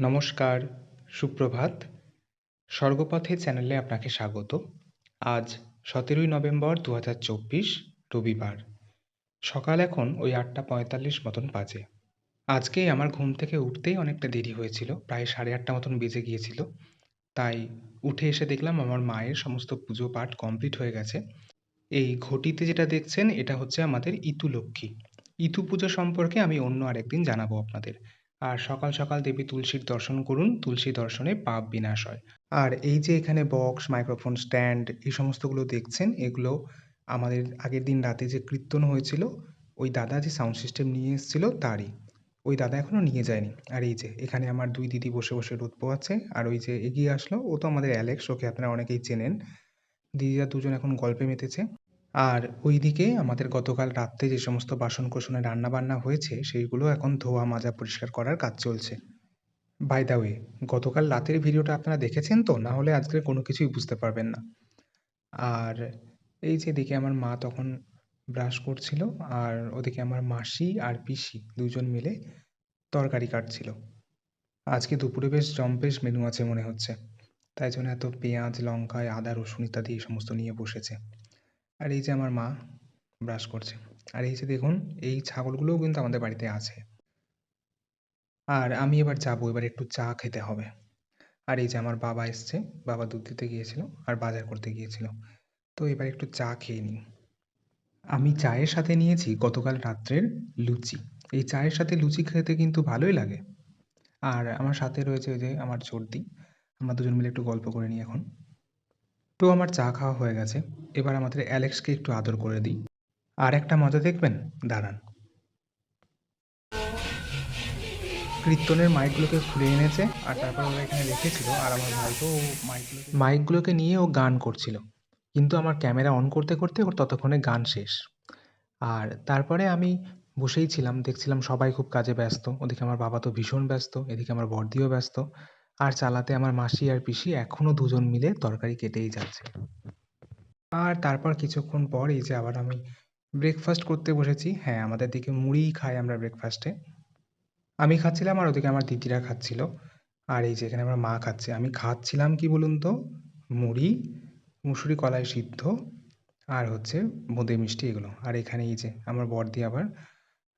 নমস্কার, সুপ্রভাত। স্বর্গপথে চ্যানেলে আপনাকে স্বাগত। আজ সতেরোই নভেম্বর দু হাজার চব্বিশ, রবিবার। সকাল এখন ওই আটটা পঁয়তাল্লিশ মতন বাজে। আজকে আমার ঘুম থেকে উঠতেই অনেকটা দেরি হয়েছিল, প্রায় সাড়ে আটটা মতন বেজে গিয়েছিল। তাই উঠে এসে দেখলাম আমার মায়ের সমস্ত পুজো পাঠ কমপ্লিট হয়ে গেছে। এই ঘটিতে যেটা দেখছেন, এটা হচ্ছে আমাদের ইতু লক্ষ্মী। ইতু পুজো সম্পর্কে আমি অন্য আরেকদিন জানাব আপনাদের। আর সকাল সকাল দেবী তুলসীর দর্শন করুন, তুলসী দর্শনে পাপ বিনাশ হয়। আর এই যে এখানে বক্স মাইক্রোফোন স্ট্যান্ড এই সমস্তগুলো দেখছেন, এগুলো আমাদের আগের দিন রাতে যে কীর্তন হয়েছিল, ওই দাদা যে সাউন্ড সিস্টেম নিয়ে এসেছিল তারই। ওই দাদা এখনও নিয়ে যায়নি। আর এই যে এখানে আমার দুই দিদি বসে বসে রোদ পোয়াচ্ছে আর ওই যে এগিয়ে আসলো, ও তো আমাদের অ্যালেক্স ওকে আপনারা অনেকেই চেনেন। দিদিরা দুজন এখন গল্পে মেতেছে। আর ওইদিকে আমাদের গতকাল রাত্রে যে সমস্ত বাসন কোসনে রান্না বান্না হয়েছে, সেইগুলো এখন ধোয়া মাজা পরিষ্কার করার কাজ চলছে। বাই দ্য ওয়ে গতকাল রাতের ভিডিওটা আপনারা দেখেছেন তো? না হলে আজকের কোনো কিছুই বুঝতে পারবেন না। আর এই যে দিকে আমার মা তখন ব্রাশ করছিল, আর ওদিকে আমার মাসি আর পিসি দুজন মিলে তরকারি কাটছিল। আজকে দুপুরে বেশ জম্পেশ মেনু আছে মনে হচ্ছে। তাই জন্য এত পেঁয়াজ লঙ্কায় আদা, রসুন ইত্যাদি এই সমস্ত নিয়ে বসেছে। আর এই যে আমার মা ব্রাশ করছে, আর এই যে দেখুন, এই ছাগলগুলোও কিন্তু আমাদের বাড়িতে আছে। আর আমি এবার যাব, এবার একটু চা খেতে হবে। আর এই যে আমার বাবা এসছে, বাবা দুধ দিতে গিয়েছিল আর বাজার করতে গিয়েছিল। তো এবার একটু চা খেয়ে নিই। আমি চায়ের সাথে নিয়েছি গতকাল রাত্রের লুচি। এই চায়ের সাথে লুচি খেতে কিন্তু ভালোই লাগে। আর আমার সাথে রয়েছে ওই যে আমার চর্দি। আমরা দুজন মিলে একটু গল্প করে নিই এখন। তো আমার চা খাওয়া হয়ে গেছে। এবার আমাদের অ্যালেক্সকে একটু আদর করে দিই। আর একটা মজা দেখবেন? দাঁড়ান। কীর্তনের মাইকগুলোকে খুলে এনেছে আর তারপর ওরা এখানে রেখেছিল আর আমার ভাই তো মাইকগুলো মাইকগুলোকে নিয়ে ও গান করছিল। কিন্তু আমার ক্যামেরা অন করতে করতে ওর ততক্ষণে গান শেষ। আর তারপরে আমি বসেই ছিলাম, দেখছিলাম সবাই খুব কাজে ব্যস্ত। ওদিকে আমার বাবা তো ভীষণ ব্যস্ত, এদিকে আমার বর্দিও ব্যস্ত। আর চালাতে আমার মাসি আর পিসি এখনও দুজন মিলে তরকারি কেটেই যাচ্ছে। আর তারপর কিছুক্ষণ পর এই যে আবার আমি ব্রেকফাস্ট করতে বসেছি হ্যাঁ আমাদের দিকে মুড়িই খাই আমরা ব্রেকফাস্টে আমি খাচ্ছিলাম আর ওদিকে আমার দিদিরা খাচ্ছিল। আর এই যে এখানে আমার মা খাচ্ছে আমি খাচ্ছিলাম কি বলুন তো? মুড়ি মুসুরি কলাই সিদ্ধ আর হচ্ছে বোঁদে মিষ্টি এগুলো। আর এখানে এই যে আমার বড়দি আবার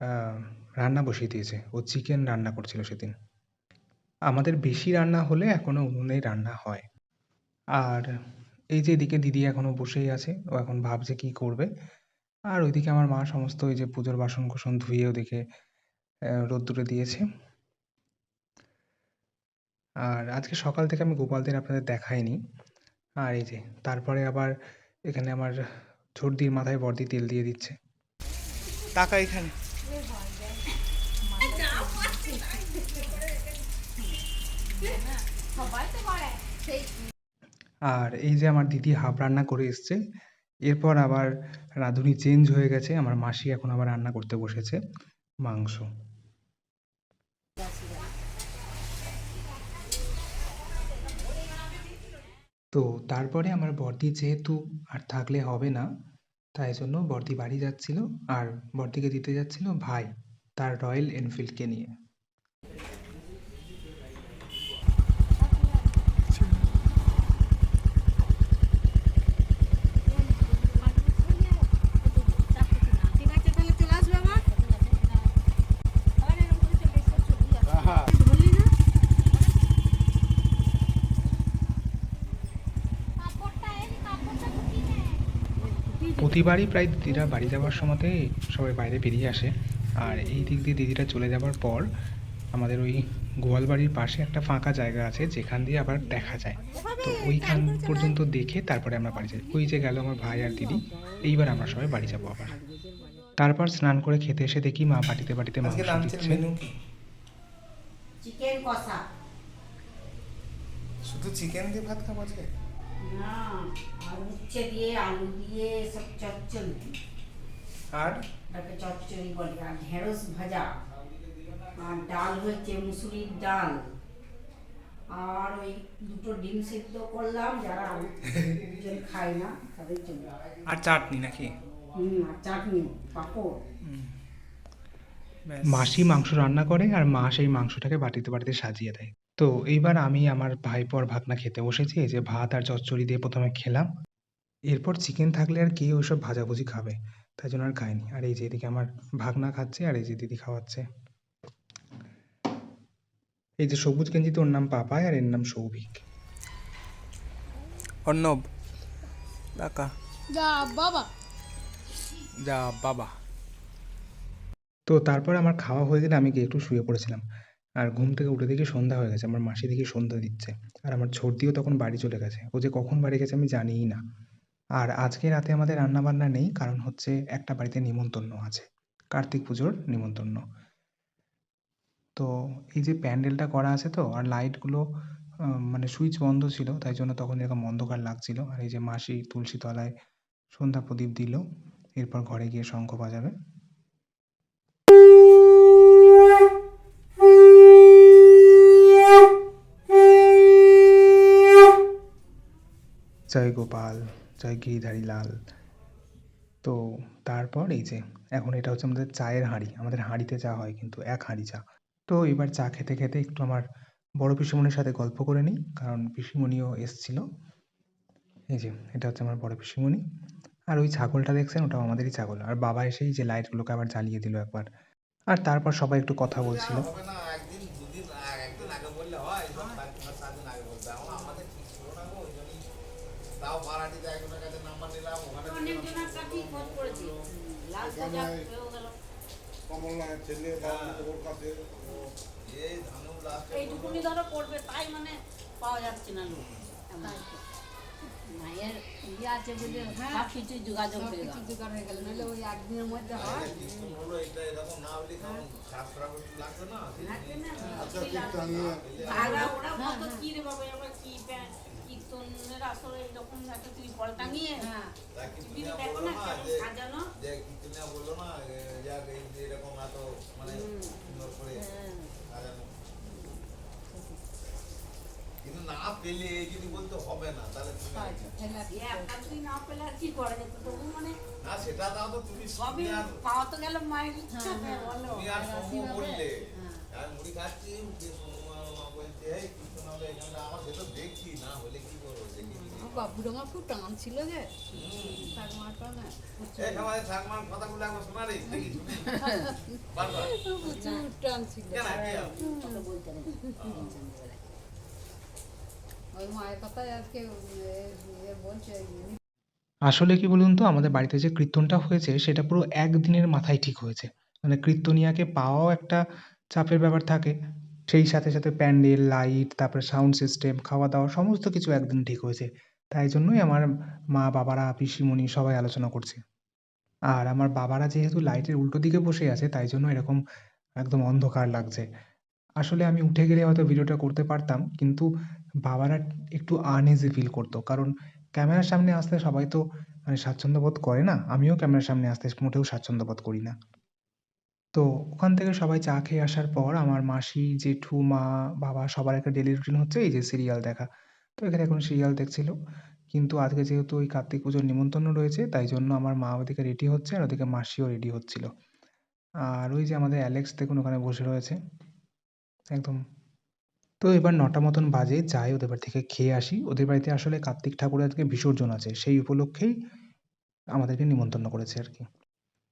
আহ, রান্না বসিয়ে দিয়েছে। ও চিকেন রান্না করছিল সেদিন। আমাদের বেশি রান্না হলে এখনও উনুনেই রান্না হয়। আর এই যে এদিকে দিদি এখনও বসেই আছে ও এখন ভাবছে কি করবে। আর ওইদিকে আমার মা সমস্ত ওই যে পুজোর বাসন কোসন ধুয়ে ওদিকে রোদ্দুরে দিয়েছে। আর আজকে সকাল থেকে আমি গোপালদের আপনাদের দেখাইনি। আর এই যে তারপরে আবার এখানে আমার ঝর্দির মাথায় বর্দি তেল দিয়ে দিচ্ছে। টাকা এখানে। আর এই যে আমার দিদি হাফ রান্না করে এসছে এরপর আবার রাঁধুনি চেঞ্জ হয়ে গেছে, আমার মাসি এখন আবার রান্না করতে বসেছে, মাংস। তো তারপরে আমার বর্দি যেহেতু আর থাকলে হবে না, তাই জন্য বর্দি বাড়ি যাচ্ছিল, আর বর্দিকে দিতে যাচ্ছিল ভাই, তার রয়্যাল এনফিল্ডকে নিয়ে ঠিক আছে তাহলে চলে আসবে আমার ধরলি না প্রতিবারই প্রায় দিদিরা বাড়ি যাওয়ার সময়তে সবাই বাইরে বেরিয়ে আসে। আর এই দিক দিয়ে দিদিরা চলে যাওয়ার পর আমাদের ওই গোয়াল বাড়ির পাশে একটা ফাঁকা জায়গা আছে যেখান দিয়ে আবার দেখা যায়। তো ওইখান পর্যন্ত দেখে তারপরে আমরা বাড়ি যাই। ওই যে গেল আমার ভাই আর দিদি এইবার আমরা সবাই বাড়ি যাব আবার। তারপর স্নান করে খেতে এসে দেখি মা বাটিতে বাটিতে মাংস দিচ্ছে। চিকেন কষা। শুধু চিকেন দিয়ে ভাত খাব আজকে? না আর উচ্ছে দিয়ে আলু দিয়ে সব চচ্চড়ি। আর? তাকে চচ্চড়ি বলে আর ঢেঁড়স ভাজা। আর ডাল হচ্ছে মুসুরির ডাল। আর ওই দুটো ডিম সিদ্ধ করলাম যারা দুজন খায় না তাদের জন্য। আর চাটনি নাকি? হুম আর চাটনি পাঁপড়। মাসি মাংস রান্না করে আর মা সেই মাংসটাকে বাটিতে বাটিতে সাজিয়ে দেয়। তো এইবার আমি আমার ভাইপো আর ভাগনা খেতে বসেছি এই যে ভাত আর চচ্চড়ি দিয়ে প্রথমে খেলাম। এরপর চিকেন থাকলে আর কে ওইসব ভাজাভুজি খাবে তাই জন্য আর খাইনি। আর এই যে এদিকে আমার ভাগনা খাচ্ছে আর এই যে দিদি খাওয়াচ্ছে। এই যে সবুজ গেঞ্জিতে ওর নাম পাপায় আর এর নাম সৌভিক। অর্ণব কাকা। যা বাবা। যা বাবা। তো তারপর আমার খাওয়া হয়ে গেলে আমি গিয়ে একটু শুয়ে পড়েছিলাম। আর ঘুম থেকে উঠে দেখি সন্ধ্যা হয়ে গেছে, আমার মাসি দেখি সন্ধ্যা দিচ্ছে। আর আমার ছোটদিও তখন বাড়ি চলে গেছে। ও যে কখন বাড়ি গেছে আমি জানিই না। আর আজকে রাতে আমাদের রান্না বান্না নেই, কারণ হচ্ছে একটা বাড়িতে নিমন্ত্রণ আছে, কার্তিক পুজোর নিমন্ত্রণ। তো এই যে প্যান্ডেলটা করা আছে তো, আর লাইটগুলো মানে সুইচ বন্ধ ছিল, তাই জন্য তখন এরকম অন্ধকার লাগছিল। আর এই যে মাসি তুলসী তলায় সন্ধ্যা প্রদীপ দিল, এরপর ঘরে গিয়ে শঙ্খ বাজাবে। জয় গোপাল, জয় গিরিধারী লাল। তো তারপর এই যে, এখন এটা হচ্ছে আমাদের চায়ের হাঁড়ি। আমাদের হাঁড়িতে চা হয় কিন্তু এক হাঁড়ি চা। তো এবার চা খেতে খেতে একটু আমার বড় পিসিমণির সাথে গল্প করে নিই, কারণ পিসিমণিও এসছিল। এই যে, এটা হচ্ছে আমার বড় পিসিমণি। আর ওই ছাগলটা দেখছেন? ওটাও আমাদেরই ছাগল। আর বাবা এসেই যে লাইটগুলোকে আবার জ্বালিয়ে দিল একবার। আর তারপর সবাই একটু কথা বলছিল হবে না একদিন দুদিন আ- একদিন আগে বললে হয় সব চার পাঁচ সাত দিন আগে বলতে এখন আমাদের ঠিক ছিল না গো ওই জন্যই তাও পাড়াটিতে একজনের কাছে নাম্বার নিলাম ওখানে অনেকজনের কাছেই খোঁজ করেছি লাল সাজা হয়েও গেল কমলনাথের ছেলে বা ওর কাছে এই ধানু লাস্টে এইটুকুনি ধরো করবে তাই মানে পাওয়া যাচ্ছে না লোক। মায়ের ইয়ে আছে বলে সব কিছু যোগাযোগ হয়ে কিছু গেল হয়ে নাহলে ওই একদিনের মধ্যে হয়? আচ্ছা কি রে বাবা কীর্তনের আসলে এরকম একটা ত্রিপল টাঙিয়ে হ্যাঁ। তা টিভিতে কীর্তনিয়া দেখো না না কেমন যে সাজানো। যে কীর্তনিয়া না যাক এরকম এত মানে সুন্দর করে সাজানো। কিন্তু না পেলে যদি বলতে হবে না তাহলে তুমি ফেলা এ একটা তুই না পেলে আর কি করা যেত তবু মানে না সেটা তাও তো তুমি সবই পাওয়া তো গেল মায়ের ইচ্ছা বলো। তুমি আর সমু বললে হ্যাঁ। আর মুড়ি খাচ্ছি বলছে বাবুর আমার খুব টান ছিল যে প্রচুর টান ছিল ওই মায়ের কথাই আজকে বলছে আসলে কি বলুন তো আমাদের বাড়িতে যে কীর্তনটা হয়েছে সেটা পুরো একদিনের মাথায় ঠিক হয়েছে। মানে কীর্তনিয়াকে পাওয়াও একটা চাপের ব্যাপার থাকে সেই সাথে সাথে প্যান্ডেল, লাইট, তারপরে সাউন্ড সিস্টেম, খাওয়া দাওয়া, সমস্ত কিছু একদিন ঠিক হয়েছে। তাই জন্যই আমার মা, বাবারা, পিসিমণি সবাই আলোচনা করছে। আর আমার বাবারা যেহেতু লাইটের উল্টো দিকে বসে আছে, তাই জন্য এরকম একদম অন্ধকার লাগছে। আসলে আমি উঠে গেলে হয়তো ভিডিওটা করতে পারতাম, কিন্তু বাবারা একটু আনইজি ফিল করতো। কারণ ক্যামেরার সামনে আসতে সবাই তো মানে স্বাচ্ছন্দ্য বোধ করে না, আমিও ক্যামেরার সামনে আসতে মোটেও স্বাচ্ছন্দ্য বোধ করি না। তো ওখান থেকে সবাই চা খেয়ে আসার পর আমার মাসি, জেঠু, মা, বাবা সবার একটা ডেলি রুটিন হচ্ছে এই যে সিরিয়াল দেখা। তো এখানে এখন সিরিয়াল দেখছিল। কিন্তু আজকে যেহেতু ওই কার্তিক পুজোর নিমন্ত্রণ রয়েছে, তাই জন্য আমার মা ওদিকে রেডি হচ্ছে আর ওদিকে মাসিও রেডি হচ্ছিল। আর ওই যে আমাদের অ্যালেক্স দেখুন ওখানে বসে রয়েছে। একদম। তো এবার নটা মতন বাজে, যাই ওদের বাড়ি থেকে খেয়ে আসি। ওদের বাড়িতে আসলে কার্তিক ঠাকুরের আজকে বিসর্জন আছে, সেই উপলক্ষেই আমাদেরকে নিমন্ত্রণ করেছে আর কি।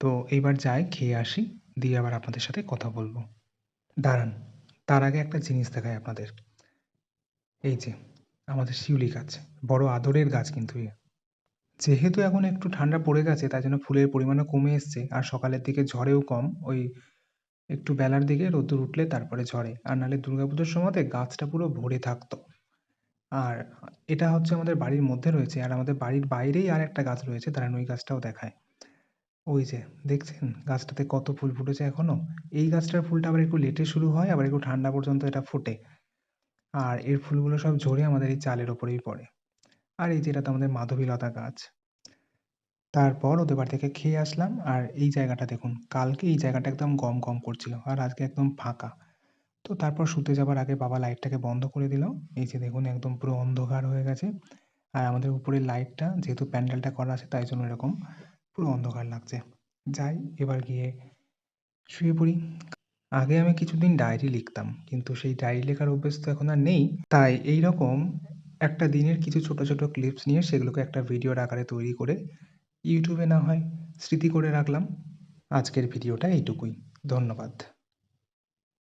তো এইবার যাই, খেয়ে আসি। দিয়ে আবার আপনাদের সাথে কথা বলব। দাঁড়ান, তার আগে একটা জিনিস দেখাই আপনাদের। এই যে, আমাদের শিউলি গাছ, বড় আদরের গাছ কিন্তু যেহেতু এখন একটু ঠান্ডা পড়ে গেছে তাই জন্য ফুলের পরিমাণও কমে এসছে, আর সকালের দিকে ঝড়েও কম, ওই একটু বেলার দিকে রোদ্দুর উঠলে তারপরে ঝরে আর নাহলে দুর্গাপুজোর সময়তে গাছটা পুরো ভরে থাকতো। আর এটা হচ্ছে আমাদের বাড়ির মধ্যে রয়েছে, আর আমাদের বাড়ির বাইরেই আর একটা গাছ রয়েছে ওই গাছটাও দেখায় ওই যে, দেখছেন গাছটাতে কত ফুল ফুটেছে এখনও? এই গাছটার ফুলটা আবার একটু লেটে শুরু হয়, আবার একটু ঠান্ডা পর্যন্ত এটা ফোটে। আর এর ফুলগুলো সব ঝরে আমাদের এই চালের ওপরেই পড়ে। আর এই যেটা তো আমাদের মাধবীলতা গাছ। তারপর ওদের বাড়ি থেকে খেয়ে আসলাম, আর এই জায়গাটা দেখুন, কালকে এই জায়গাটা একদম গম গম করছিল, আর আজকে একদম ফাঁকা। তো তারপর শুতে যাবার আগে বাবা লাইটটাকে বন্ধ করে দিল, এই যে দেখুন একদম পুরো অন্ধকার হয়ে গেছে। আর আমাদের উপরের লাইটটা, যেহেতু প্যান্ডেলটা করা আছে তাই জন্য এরকম। পুরো অন্ধকার লাগছে। যাই, এবার গিয়ে শুয়ে পড়ি। আগে আমি কিছুদিন ডায়েরি লিখতাম, কিন্তু সেই ডায়েরি লেখার অভ্যেস তো এখন আর নেই। তাই এই রকম একটা দিনের কিছু ছোট ছোট ক্লিপস নিয়ে সেগুলোকে একটা ভিডিওর আকারে তৈরি করে ইউটিউবে না হয় স্মৃতি করে রাখলাম। আজকের ভিডিওটা এইটুকুই। ধন্যবাদ।